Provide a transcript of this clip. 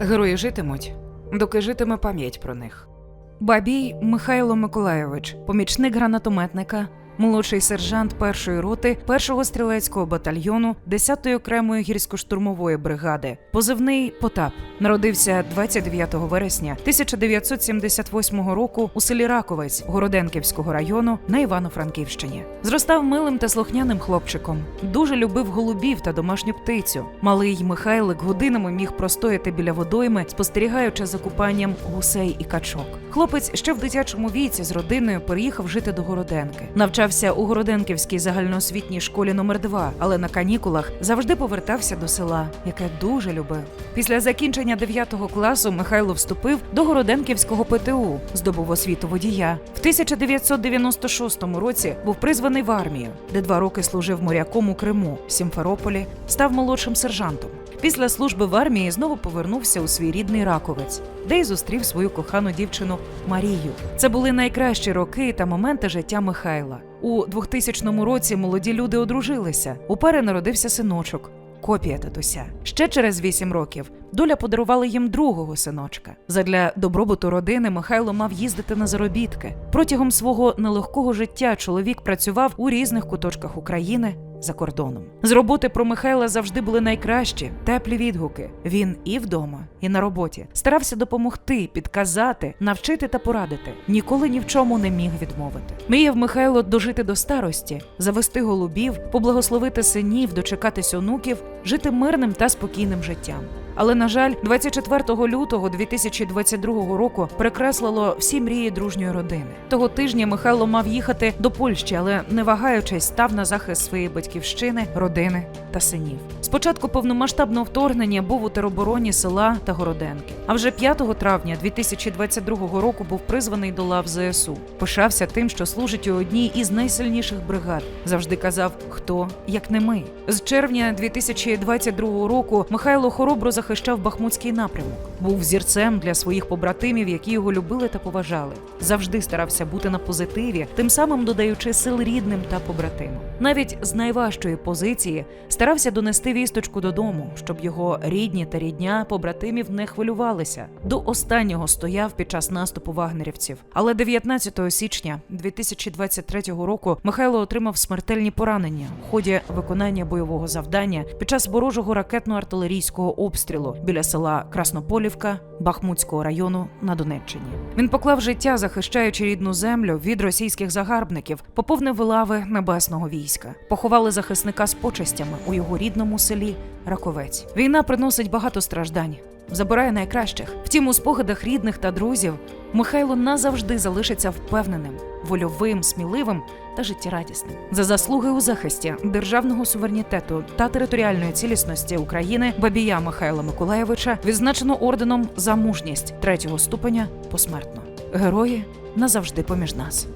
Герої житимуть, доки житиме пам'ять про них. Бабій Михайло Миколайович, помічник гранатометника, молодший сержант першої роти першого стрілецького батальйону 10-ї окремої гірсько-штурмової бригади, позивний Потап, народився 29 вересня 1978 року у селі Раковець Городенківського району на Івано-Франківщині. Зростав милим та слухняним хлопчиком. Дуже любив голубів та домашню птицю. Малий Михайлик годинами міг простояти біля водойми, спостерігаючи за купанням гусей і качок. Хлопець ще в дитячому віці з родиною переїхав жити до Городенки. Навчався у Городенківській загальноосвітній школі номер 2 але на канікулах завжди повертався до села, яке дуже любив. Після закінчення 9 класу Михайло вступив до Городенківського ПТУ, здобув освіту водія. В 1996 році був призваний в армію, де два роки служив моряком у Криму, Сімферополі, став молодшим сержантом. Після служби в армії знову повернувся у свій рідний Раковець, де й зустрів свою кохану дівчину Марію. Це були найкращі роки та моменти життя Михайла. У 2000 році молоді люди одружилися. У пари народився синочок. Копія татуся. Ще через вісім років доля подарувала їм другого синочка. Задля добробуту родини Михайло мав їздити на заробітки. Протягом свого нелегкого життя чоловік працював у різних куточках України за кордоном. З роботи про Михайла завжди були найкращі, теплі відгуки. Він і вдома, і на роботі старався допомогти, підказати, навчити та порадити. Ніколи ні в чому не міг відмовити. Мріяв Михайло дожити до старості, завести голубів, поблагословити синів, дочекатись онуків, жити мирним та спокійним життям. Але на жаль, 24 лютого 2022 року перекреслило всі мрії дружньої родини. Того тижня Михайло мав їхати до Польщі, але не вагаючись, став на захист своєї батьківщини, родини та синів. Спочатку повномасштабного вторгнення був у теробороні села та Городенки. А вже 5 травня 2022 року був призваний до лав ЗСУ. Пишався тим, що служить у одній із найсильніших бригад. Завжди казав, хто як не ми. З червня 2022 року Михайло хоробро захищав Бахмутський напрямок. Був зірцем для своїх побратимів, які його любили та поважали. Завжди старався бути на позитиві, тим самим додаючи сил рідним та побратимам. Навіть з найважчої позиції старався донести вісточку додому, щоб його рідні та рідня побратимів не хвилювалися. До останнього стояв під час наступу вагнерівців. Але 19 січня 2023 року Михайло отримав смертельні поранення в ході виконання бойового завдання під час ворожого ракетно-артилерійського обстрілу біля села Краснополівка Бахмутського району на Донеччині. Він поклав життя, захищаючи рідну землю від російських загарбників, поповнив лави небесного війська. Поховали захисника з почестями у його рідному селі Раковець. Війна приносить багато страждань. Забирає найкращих. Втім, у спогадах рідних та друзів Михайло назавжди залишиться впевненим, вольовим, сміливим та життєрадісним. За заслуги у захисті державного суверенітету та територіальної цілісності України Бабія Михайла Миколаєвича відзначено орденом за мужність третього ступеня посмертно. Герої назавжди поміж нас.